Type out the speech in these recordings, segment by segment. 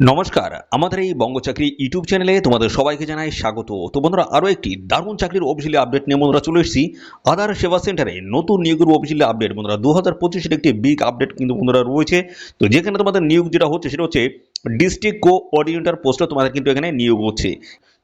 নমস্কার, আমাদের এই বঙ্গচাকরি ইউটিউব চ্যানেলে তোমাদের সবাইকে জানাই স্বাগত। তো বন্ধুরা, আরও একটি দারুণ চাকরির অফিসিয়ালি আপডেট নিয়ে বন্ধুরা চলে এসেছি। আধার সেবা সেন্টারে নতুন নিয়োগের অফিসিয়ালি আপডেট। বন্ধুরা দু হাজার পঁচিশের একটি বিগ আপডেট কিন্তু বন্ধুরা রয়েছে। তো যেখানে তোমাদের নিয়োগ যেটা হচ্ছে, সেটা হচ্ছে ডিস্ট্রিক্ট কোঅর্ডিনেটর পোস্টে তোমাদের কিন্তু এখানে নিয়োগ হচ্ছে।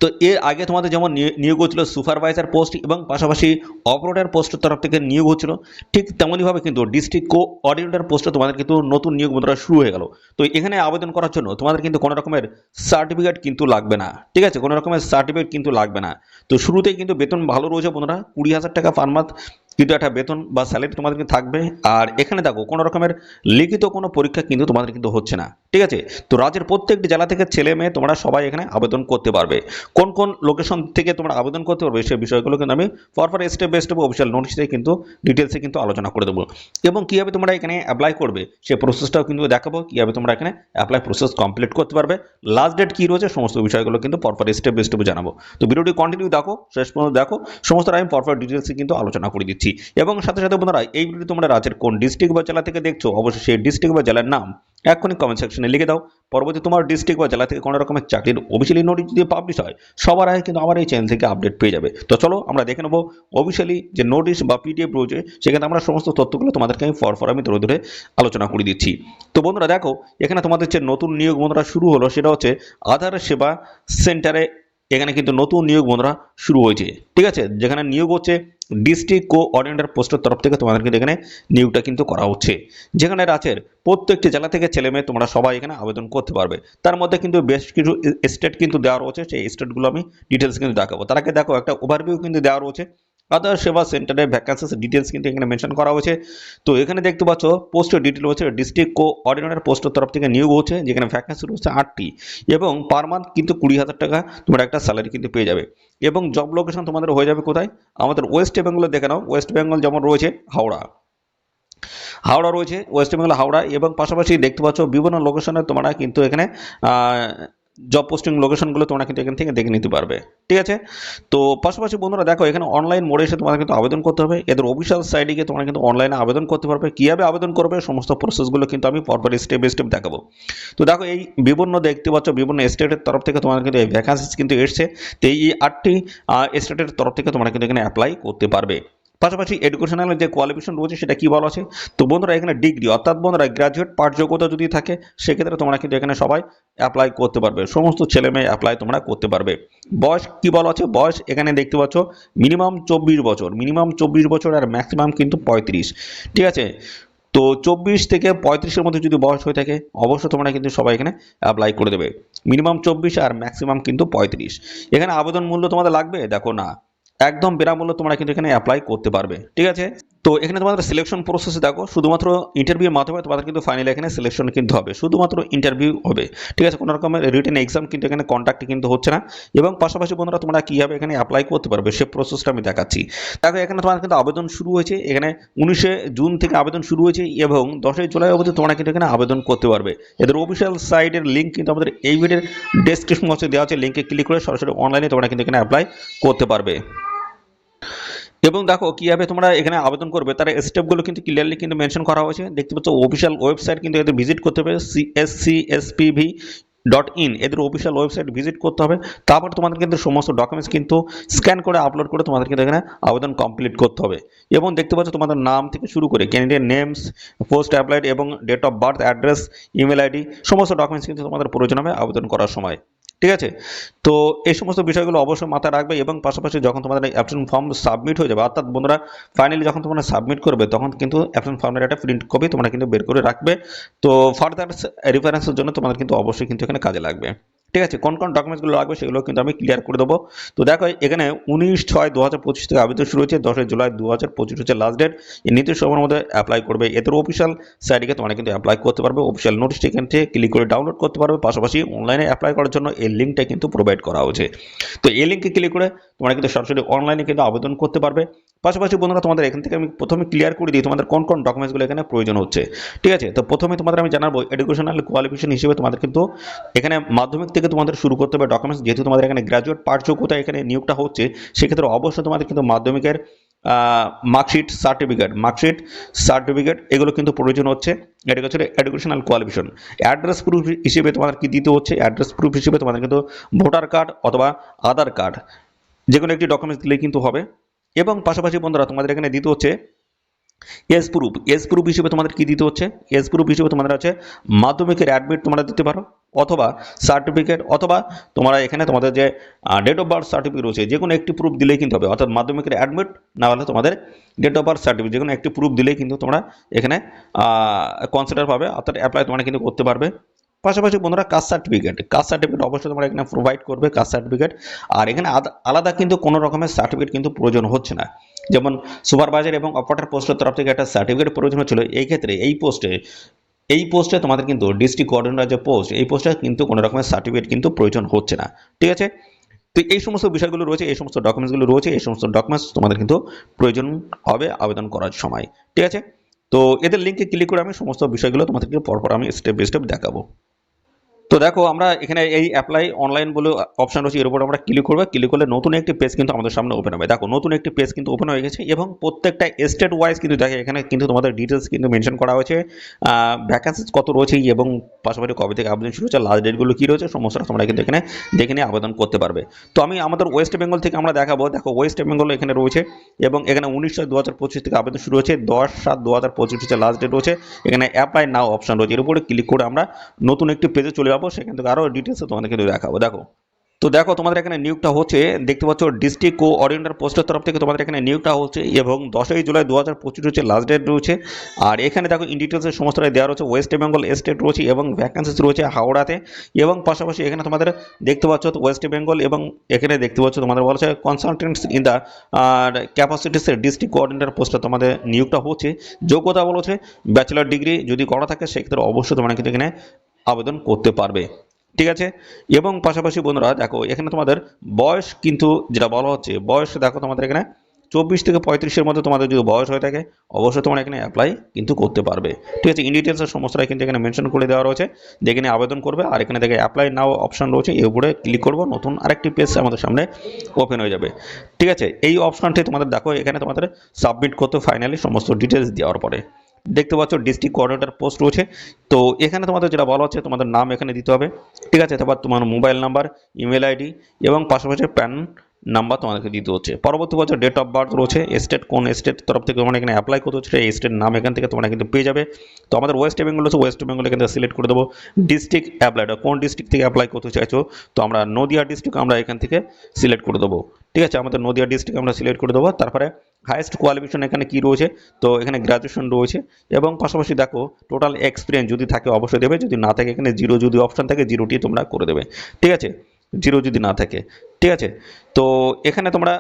তো এর আগে তোমাদের যেমন নিয়ে- নিয়োগ হচ্ছিল সুপারভাইজার পোস্ট এবং পাশাপাশি অপারেটর পোস্টের তরফ থেকে নিয়োগ হচ্ছিল, ঠিক তেমনইভাবে কিন্তু ডিস্ট্রিক্ট কোঅর্ডিনেটর পোস্টে তোমাদের কিন্তু নতুন নিয়োগ বন্ধুরা শুরু হয়ে গেল। তো এখানে আবেদন করার জন্য তোমাদের কিন্তু কোনো রকমের সার্টিফিকেট কিন্তু লাগবে না, ঠিক আছে? কোনো রকমের সার্টিফিকেট কিন্তু লাগবে না। তো শুরুতেই কিন্তু বেতন ভালো রয়েছে বন্ধুরা, কুড়ি হাজার টাকা পার মান্থ কিন্তু একটা বেতন বা স্যালারি তোমাদের কিন্তু থাকবে। আর এখানে দেখো, কোনো রকমের লিখিত কোনো পরীক্ষা কিন্তু তোমাদের কিন্তু হচ্ছে না। ঠিক আছে? তো রাজ্যের প্রত্যেকটি জেলা থেকে ছেলে মেয়ে তোমরা সবাই এখানে আবেদন করতে পারবে। কোন কোন লোকেশন থেকে তোমরা আবেদন করতে পারবে সেই বিষয়গুলো কিন্তু আমি পরপর স্টেপ বাই স্টেপ অফিসিয়াল নোটিশে কিন্তু ডিটেলসে কিন্তু আলোচনা করে দেবো। এবং কীভাবে তোমরা এখানে অ্যাপ্লাই করবে সেই প্রসেসটাও কিন্তু দেখাবো। কীভাবে তোমরা এখানে অ্যাপ্লাই প্রসেস কমপ্লিট করতে পারবে। লাস্ট ডেট কী রয়েছে, সমস্ত বিষয়গুলো কিন্তু পরপর স্টেপ বাই স্টেপ জানাব। তো ভিডিওটি কন্টিনিউ দেখো, শেষ পর্যন্ত দেখো। সমস্ত আমি পরপর ডিটেলসে কিন্তু আলোচনা করে দিচ্ছি। এবং সাথে সাথে বন্ধুরা, এই ভিডিওটি তোমরা রাজ্যের কোন ডিস্ট্রিক্ট বা জেলা থেকে দেখছ, অবশ্যই সেই ডিস্ট্রিক্ট বা জেলার নাম এক্ষুনি কমেন্ট সেকশনে লিখে দাও। পরবর্তী তোমার ডিস্ট্রিক্ট বা জেলা থেকে কোনো রকমের চাকরির অফিসিয়ালি নোটিশ যদি পাবলিশ হয়, সবার আগে কিন্তু আমার এই চ্যানেল থেকে আপডেট পেয়ে যাবে। তো চলো, আমরা দেখে নেব অফিসিয়ালি যে নোটিশ বা পিডিএফ রয়েছে, সেখানে আমরা সমস্ত তথ্যগুলো তোমাদেরকে আমি ফর ফর আমি ধরে ধরে আলোচনা করে দিচ্ছি। তো বন্ধুরা, দেখো, এখানে তোমাদের যে নতুন নিয়োগ বন্ধুরা শুরু হলো, সেটা হচ্ছে আধার সেবা সেন্টারে এখানে কিন্তু নতুন নিয়োগ বন্ধুরা শুরু হয়েছে। ঠিক আছে? যেখানে নিয়োগ হচ্ছে ডিস্ট্রিক্ট কোঅর্ডিনেটর পোস্টের তরফ থেকে তোমাদের কিন্তু এখানে নিয়োগটা কিন্তু করা হচ্ছে। যেখানে রাজ্যের প্রত্যেকটি জেলা থেকে ছেলে মেয়ে তোমরা সবাই এখানে আবেদন করতে পারবে। তার মধ্যে কিন্তু বেশ কিছু স্টেট কিন্তু দেওয়া রয়েছে। সেই স্টেটগুলো আমি ডিটেলস কিন্তু দেখাবো। তার আগে দেখো, একটা ওভারভিউ কিন্তু দেওয়া রয়েছে। আদার সেবা সেন্টারের ভ্যাকান্সিস ডিটেলস কিন্তু এখানে মেনশন করা হয়েছে। তো এখানে দেখতে পাচ্ছ পোস্টের ডিটেল হচ্ছে ডিস্ট্রিক্ট কোঅর্ডিনেটর পোস্টের তরফ থেকে নিয়োগ হচ্ছে, যেখানে ভ্যাকান্সি রয়েছে আটটি। এবং পার মান্থ কিন্তু কুড়ি হাজার টাকা তোমরা একটা স্যালারি কিন্তু পেয়ে যাবে। এবং জব লোকেশন তোমাদের হয়ে যাবে কোথায়? আমাদের ওয়েস্ট বেঙ্গলে দেখে নাও। ওয়েস্ট বেঙ্গল যেমন রয়েছে হাওড়া। হাওড়া রয়েছে ওয়েস্ট বেঙ্গল হাওড়া। এবং পাশাপাশি দেখতে পাচ্ছ বিভিন্ন লোকেশনে তোমরা কিন্তু এখানে জব পোস্টিং লোকেশনগুলো তোমরা কিন্তু এখান থেকে দেখে নিতে পারবে। ঠিক আছে? তো পাশাপাশি বন্ধুরা দেখো, এখানে অনলাইন মোডে এসে তোমাদের কিন্তু আবেদন করতে হবে। এদের অফিসিয়াল সাইডে গিয়ে তোমরা কিন্তু অনলাইনে আবেদন করতে পারবে। কীভাবে আবেদন করবে, সমস্ত প্রসেসগুলো কিন্তু আমি পরপর স্টেপ বাই স্টেপ দেখাবো। তো দেখো, এই বিভিন্ন দেখতে পাচ্ছ, বিভিন্ন স্টেটের তরফ থেকে তোমাদের কিন্তু এই ভ্যাকান্সিস কিন্তু এসছে। তো এই আটটি স্টেটের তরফ থেকে তোমরা কিন্তু এখানে অ্যাপ্লাই করতে পারবে। পাশাপাশি এডুকেশনাল যে কোয়ালিফিকেশন রয়েছে সেটা কি বলা আছে? তো বন্ধুরা, এখানে ডিগ্রি অর্থাৎ বন্ধুরা গ্র্যাজুয়েট পাঠ যোগ্যতা যদি থাকে, সেক্ষেত্রে তোমরা কিন্তু এখানে সবাই অ্যাপ্লাই করতে পারবে। সমস্ত ছেলে মেয়ে অ্যাপ্লাই তোমরা করতে পারবে। বয়স কি বলা আছে? বয়স এখানে দেখতে পাচ্ছ মিনিমাম চব্বিশ বছর। মিনিমাম চব্বিশ বছর আর ম্যাক্সিমাম কিন্তু পঁয়ত্রিশ। ঠিক আছে? তো চব্বিশ থেকে পঁয়ত্রিশের মধ্যে যদি বয়স হয়ে থাকে অবশ্যই তোমরা কিন্তু সবাই এখানে অ্যাপ্লাই করে দেবে। মিনিমাম চব্বিশ আর ম্যাক্সিমাম কিন্তু পঁয়ত্রিশ। এখানে আবেদন মূল্য তোমাদের লাগবে? দেখো না। একদম বিনামূল্যে তোমরা কিন্তু এখানে অ্যাপ্লাই করতে পারবে, ঠিক আছে? তো এখানে তোমাদের সিলেকশন প্রসেস দেখো, শুধুমাত্র ইন্টারভিউর মাধ্যমে তোমাদের কিন্তু ফাইনাল এখানে সিলেকশন কিন্তু হবে, শুধুমাত্র ইন্টারভিউ হবে, ঠিক আছে? কোনো রকমের রিটেন এক্সাম কিন্তু এখানে কন্ট্যাক্ট কিন্তু হচ্ছে না এবং পাশাপাশি বন্ধুরা, তোমরা কীভাবে এখানে অ্যাপ্লাই করতে পারবে, সে প্রসেসটা আমি দেখাচ্ছি। দেখো, এখানে তোমার কিন্তু আবেদন শুরু হয়েছে, এখানে উনিশে জুন থেকে আবেদন শুরু হয়েছে এবং দশই জুলাই অবধি তোমরা কিন্তু এখানে আবেদন করতে পারবে। এদের অফিসিয়াল সাইটের লিঙ্ক কিন্তু আমাদের এই ভিডিওর ডেসক্রিপশন বক্সে দেওয়া আছে লিঙ্কে ক্লিক করে সরাসরি অনলাইনে তোমরা কিন্তু এখানে অ্যাপ্লাই করতে পারবে। এবং দেখো কীভাবে তোমরা এখানে আবেদন করবে, তার স্টেপগুলো কিন্তু ক্লিয়ারলি কিন্তু মেনশন করা হয়েছে। দেখতে পাচ্ছ অফিসিয়াল ওয়েবসাইট কিন্তু এদের ভিজিট করতে হবে সিএসসি এসপিভি ডট ইন এদের অফিসিয়াল ওয়েবসাইট ভিজিট করতে হবে। তারপর তোমাদের কিন্তু সমস্ত ডকুমেন্টস কিন্তু স্ক্যান করে আপলোড করে তোমাদের কিন্তু এখানে আবেদন কমপ্লিট করতে হবে। এবং দেখতে পাচ্ছ তোমাদের নাম থেকে শুরু করে ক্যান্ডিডেট নেমস পোস্ট অ্যাপ্লাইড এবং date of birth address email ID সমস্ত ডকুমেন্টস কিন্তু তোমাদের প্রয়োজন হবে আবেদন করার সময়। ঠিক আছে? তো এই সমস্ত বিষয়গুলো অবশ্যই মাথায় রাখবে এবং পাশাপাশি যখন তোমাদের অ্যাপশন ফর্ম সাবমিট হয়ে যাবে, অর্থাৎ বন্ধুরা ফাইনালি যখন তোমরা সাবমিট করবে, তখন কিন্তু অ্যাপশন ফর্মের একটা প্রিন্ট কপি তোমরা কিন্তু বের করে রাখবে। তো ফার্দার রেফারেন্সের জন্য তোমাদের কিন্তু অবশ্যই কিন্তু এখানে কাজে লাগবে। ঠিক আছে, কোন কোন ডকুমেন্টসগুলো লাগবে সেগুলো কিন্তু আমি ক্লিয়ার করে দেবো। তো দেখো, এখানে উনিশ ছয় দু হাজার পঁচিশ থেকে আবেদন শুরু হয়েছে, দশই জুলাই দু হাজার পঁচিশ হচ্ছে লাস্ট ডেট এই নীতি সময়ের মধ্যে অ্যাপ্লাই করবে। এদের অফিসিয়াল সাইটে তোমরা কিন্তু অ্যাপ্লাই করতে পারবে অফিসিয়াল নোটিশটি এখান থেকে ক্লিক করে ডাউনলোড করতে পারবে। পাশাপাশি অনলাইনে অ্যাপ্লাই করার জন্য এই লিঙ্কটা কিন্তু প্রোভাইড করা হয়েছে। তো এই লিঙ্কে ক্লিক করে তোমরা কিন্তু সরাসরি অনলাইনে কিন্তু আবেদন করতে পারবে। পাশাপাশি বন্ধুরা, তোমাদের এখান থেকে আমি প্রথমে ক্লিয়ার করে দিই তোমাদের কোন কোন ডকুমেন্টসগুলো এখানে প্রয়োজন হচ্ছে। ঠিক আছে, তো প্রথমে তোমাদের আমি জানাব এডুকেশনাল কোয়ালিফিকেশন হিসেবে তোমাদের কিন্তু এখানে মাধ্যমিক থেকে তোমাদের শুরু করতে হবে ডকুমেন্টস যেহেতু তোমাদের এখানে গ্র্যাজুয়েট পাঠ যোগ্যতা এখানে নিয়োগটা হচ্ছে। সেক্ষেত্রে অবশ্যই তোমাদের কিন্তু মাধ্যমিকের মার্কশিট সার্টিফিকেট মার্কশিট সার্টিফিকেট এগুলো কিন্তু প্রয়োজন হচ্ছে। এটা হচ্ছে এডুকেশনাল কোয়ালিফিকেশন অ্যাড্রেস প্রুফ হিসেবে তোমাদের কি দিতে হচ্ছে? অ্যাড্রেস প্রুফ হিসেবে তোমাদের কিন্তু ভোটার কার্ড অথবা আধার কার্ড যে কোনো একটি ডকুমেন্টস দিলেই কিন্তু হবে। এবং পাশাপাশি বন্ধুরা, তোমাদের এখানে দিতে হচ্ছে এস প্রুফ এস প্রুফ হিসেবে তোমাদের কি দিতে হচ্ছে? এস প্রুফ হিসেবে তোমাদের আছে মাধ্যমিকের অ্যাডমিট তোমরা দিতে পারো, অথবা সার্টিফিকেট অথবা তোমরা এখানে তোমাদের যে ডেট অফ বার্থ সার্টিফিকেট রয়েছে যে কোনো একটি প্রুফ দিলেই কিন্তু হবে, অর্থাৎ মাধ্যমিকের অ্যাডমিট না হলে তোমাদের ডেট অফ বার্থ সার্টিফিকেট যে কোনো একটি প্রুফ দিলেই কিন্তু তোমরা এখানে কনসিডার পাবে, অর্থাৎ অ্যাপ্লাই তোমরা কিন্তু করতে পারবে। পাশাপাশি বন্ধুরা কাস্ট সার্টিফিকেট কাস্ট সার্টিফিকেট অবশ্যই তোমরা এখানে প্রোভাইড করবে কাস্ট সার্টিফিকেট আর এখানে আলাদা কিন্তু কোনো রকমের সার্টিফিকেট কিন্তু প্রয়োজন হচ্ছে না। যেমন সুপারভাইজার এবং অপারেটর পোস্টের তরফ থেকে একটা সার্টিফিকেট প্রয়োজন হচ্ছিল। এই ক্ষেত্রে এই পোস্টে এই পোস্টে তোমাদের কিন্তু ডিস্ট্রিক্ট কোঅর্ডিনেটর যে পোস্ট এই পোস্টে কিন্তু কোনো রকমের সার্টিফিকেট কিন্তু প্রয়োজন হচ্ছে না। ঠিক আছে? তো এই সমস্ত বিষয়গুলো রয়েছে, এই সমস্ত ডকুমেন্টসগুলো রয়েছে, এই সমস্ত ডকুমেন্টস তোমাদের কিন্তু প্রয়োজন হবে আবেদন করার সময়। ঠিক আছে? তো এদের লিঙ্কে ক্লিক করে আমি সমস্ত বিষয়গুলো তোমাদেরকে পরপর আমি স্টেপ বাই স্টেপ দেখাবো। তো দেখো, আমরা এখানে এই অ্যাপ্লাই অনলাইন বলে অপশন রয়েছে, এর উপর আমরা ক্লিক করব। ক্লিক করলে নতুন একটি পেজ কিন্তু আমাদের সামনে ওপেন হবে। দেখো, নতুন একটি পেজ কিন্তু ওপেন হয়ে গেছে এবং প্রত্যেকটা স্টেট ওয়াইজ কিন্তু দেখে, এখানে কিন্তু তোমাদের ডিটেলস কিন্তু মেনশন করা হয়েছে। ভ্যাকান্সিস কত রয়েছে এবং পাশাপাশি কবে থেকে আবেদন শুরু হচ্ছে লাস্ট ডেটগুলো কী রয়েছে সমস্যাটা তোমরা কিন্তু এখানে দেখে নিয়ে আবেদন করতে পারবে। তো আমি আমাদের ওয়েস্ট বেঙ্গল থেকে আমরা দেখাবো। দেখো ওয়েস্ট বেঙ্গল এখানে রয়েছে এবং এখানে উনিশ সাত দু হাজার পঁচিশ থেকে আবেদন শুরু হচ্ছে দশ সাত দু হাজার পঁচিশ হচ্ছে লাস্ট ডেট রয়েছে। এখানে অ্যাপ্লাই নাও অপশন রয়েছে, এর উপরে ক্লিক করে আমরা নতুন একটি পেজে চলে যাব। সেখান থেকে আরও ডিটেলসে তোমাদের কিন্তু দেখাবো। দেখো, তো দেখো তোমাদের এখানে নিয়োগটা হচ্ছে, দেখতে পাচ্ছ ডিস্ট্রিক্ট কো পোস্টের তরফ থেকে তোমাদের এখানে নিয়োগটা হচ্ছে এবং দশই জুলাই দু হাজার পঁচিশ হচ্ছে লাস্ট ডেট রয়েছে। আর এখানে দেখো ইন ডিটেলসের সমস্তটাই দেওয়া রয়েছে ওয়েস্ট বেঙ্গল স্টেট রয়েছে এবং ভ্যাকান্সিস রয়েছে হাওড়াতে। এবং পাশাপাশি এখানে তোমাদের দেখতে পাচ্ছ ওয়েস্ট বেঙ্গল এবং এখানে দেখতে পাচ্ছ তোমাদের বলা হচ্ছে কনসালটেন্টস ইন দ্য আর ক্যাপাসিটিসের ডিস্ট্রিক্ট কোঅর্ডিনেটর পোস্টে তোমাদের নিয়োগটা হচ্ছে। যোগ্যতা বলেছে ব্যাচেলার ডিগ্রি যদি করা থাকে, সেক্ষেত্রে অবশ্যই তোমরা কিন্তু এখানে আবেদন করতে পারবে। ঠিক আছে? এবং পাশাপাশি বন্ধুরা, দেখো, এখানে তোমাদের বয়স কিন্তু যেটা বলা হচ্ছে, বয়স দেখো তোমাদের এখানে, চব্বিশ থেকে পঁয়ত্রিশের মধ্যে তোমাদের যদি বয়স হয়ে থাকে, অবশ্যই তোমরা এখানে অ্যাপ্লাই কিন্তু করতে পারবে। ঠিক আছে? ইন ডিটেলসের সমস্তটা কিন্তু এখানে মেনশন করে দেওয়া রয়েছে দেখে নিয়ে আবেদন করবে, আর এখানে দেখে অ্যাপ্লাই নাও অপশন রয়েছে, এর উপরে ক্লিক করব, নতুন আরেকটি পেজ আমাদের সামনে ওপেন হয়ে যাবে। ঠিক আছে? এই অপশনটি তোমাদের, দেখো, এখানে তোমাদের সাবমিট করতে ফাইনালি সমস্ত ডিটেলস দেওয়ার পরে। দেখতে পাচ্ছ ডিস্ট্রিক্ট কোঅর্ডিনেটর পোস্ট রয়েছে। তো এখানে তোমাদের যেটা বলা হচ্ছে, তোমাদের নাম এখানে দিতে হবে। ঠিক আছে তারপর তোমার মোবাইল নাম্বার ইমেল আইডি এবং পাশাপাশি প্যান নাম্বার তোমাদেরকে দিতে হচ্ছে। পরবর্তী বছর ডেট অফ বার্থ রয়েছে। স্টেট কোন স্টেট তরফ থেকে তোমরা এখানে অ্যাপ্লাই করতে হচ্ছে এই স্টেট নাম এখান থেকে তোমরা কিন্তু পেয়ে যাবে। তো আমাদের ওয়েস্ট বেঙ্গল হচ্ছে ওয়েস্ট বেঙ্গল এখান থেকে সিলেক্ট করে দেবো। ডিস্ট্রিক্ট অ্যাপ্লাইটা কোন ডিস্ট্রিক্ট থেকে অ্যাপ্লাই করতে চাইছো, তো আমরা নদিয়া ডিস্ট্রিক্ট আমরা এখান থেকে সিলেক্ট করে দেবো। ঠিক আছে, আমাদের নদিয়া ডিস্ট্রিক্ট আমরা সিলেক্ট করে দেবো। তারপরে হাইয়েস্ট কোয়ালিফিকেশন এখানে কি রয়েছে? তো এখানে গ্র্যাজুয়েশন রয়েছে এবং পাশাপাশি দেখো টোটাল এক্সপিরিয়েন্স যদি থাকে অবশ্যই দেবে, যদি না থাকে এখানে জিরো যদি অপশন থাকে জিরোটি তোমরা করে দেবে। ঠিক আছে? জিরো যদি না থাকে। ঠিক আছে? তো এখানে তোমরা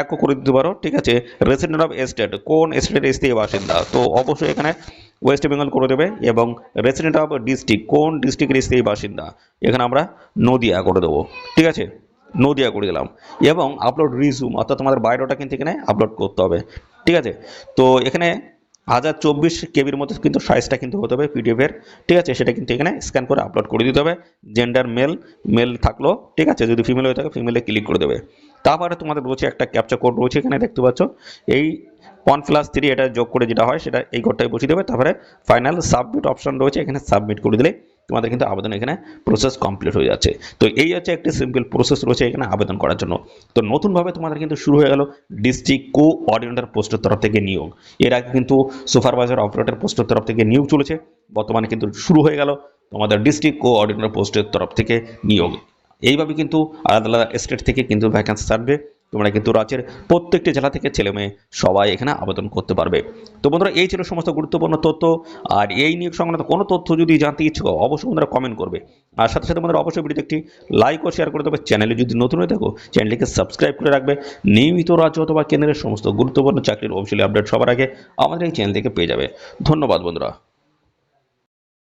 একও করে দিতে পারো, ঠিক আছে? রেসিডেন্ট অফ স্টেট কোন স্টেটের স্থায়ী বাসিন্দা? তো অবশ্যই এখানে ওয়েস্ট বেঙ্গল করে দেবে এবং রেসিডেন্ট অফ ডিস্ট্রিক্ট কোন ডিস্ট্রিক্টের স্থায়ী বাসিন্দা? এখানে আমরা নদিয়া করে দেবো। ঠিক আছে? নদিয়া করে দিলাম। এবং আপলোড রিজুম অর্থাৎ তোমাদের বায়োডাটা কিন্তু এখানে আপলোড করতে হবে। ঠিক আছে? তো এখানে হাজার চব্বিশ কেবির মধ্যে কিন্তু সাইজটা কিন্তু হতে হবে পিডিএফের ঠিক আছে? সেটা কিন্তু এখানে স্ক্যান করে আপলোড করে দিতে হবে। জেন্ডার মেল মেল থাকল। ঠিক আছে? যদি ফিমেল হয়ে থাকে ফিমেলে ক্লিক করে দেবে। তারপরে তোমাদের রয়েছে একটা ক্যাপচা কোড রয়েছে এখানে, দেখতে পাচ্ছ? এই ওয়ান প্লাস থ্রি এটা যোগ করে যেটা হয়, সেটা এই কোডটাই বসিয়ে দেবে। তারপরে ফাইনাল সাবমিট অপশন রয়েছে, এখানে সাবমিট করে দিলে তোমাদের কিন্তু আবেদন এখানে প্রসেস কমপ্লিট হয়ে যাচ্ছে। তো এই হচ্ছে একটি সিম্পল প্রসেস রয়েছে এখানে আবেদন করার জন্য। তো নতুনভাবে তোমাদের কিন্তু শুরু হয়ে গেল ডিস্ট্রিক্ট কো অর্ডিনেটর পোস্টের তরফ থেকে নিয়োগ। এর আগে কিন্তু সুপারভাইজার অপারেটর পোস্টের তরফ থেকে নিয়োগ চলেছে। বর্তমানে কিন্তু শুরু হয়ে গেল তোমাদের ডিস্ট্রিক্ট কো অর্ডিনেটর পোস্টের তরফ থেকে নিয়োগ। এইভাবে কিন্তু আলাদা আলাদা স্টেট থেকে কিন্তু ভ্যাকান্সি ছাড়বে তোমরা কিন্তু রাজ্যের প্রত্যেকটি জেলা থেকে ছেলে মেয়ে সবাই এখানে আবেদন করতে পারবে। তো বন্ধুরা, এই ছিল সমস্ত গুরুত্বপূর্ণ তথ্য। আর এই নিয়োগ সংক্রান্ত কোনো তথ্য যদি জানতে ইচ্ছুক, অবশ্যই বন্ধুরা কমেন্ট করবে। আর সাথে সাথে বন্ধুরা, অবশ্যই ভিডিওতে একটি লাইক ও শেয়ার করে দেবে। চ্যানেলে যদি নতুন হয়ে থাকো চ্যানেলটিকে সাবস্ক্রাইব করে রাখবে। নিয়মিত রাজ্য অথবা কেন্দ্রের সমস্ত গুরুত্বপূর্ণ চাকরির অফিসিয়ালি আপডেট সবার আগে আমাদের এই চ্যানেল থেকে পেয়ে যাবে। ধন্যবাদ বন্ধুরা।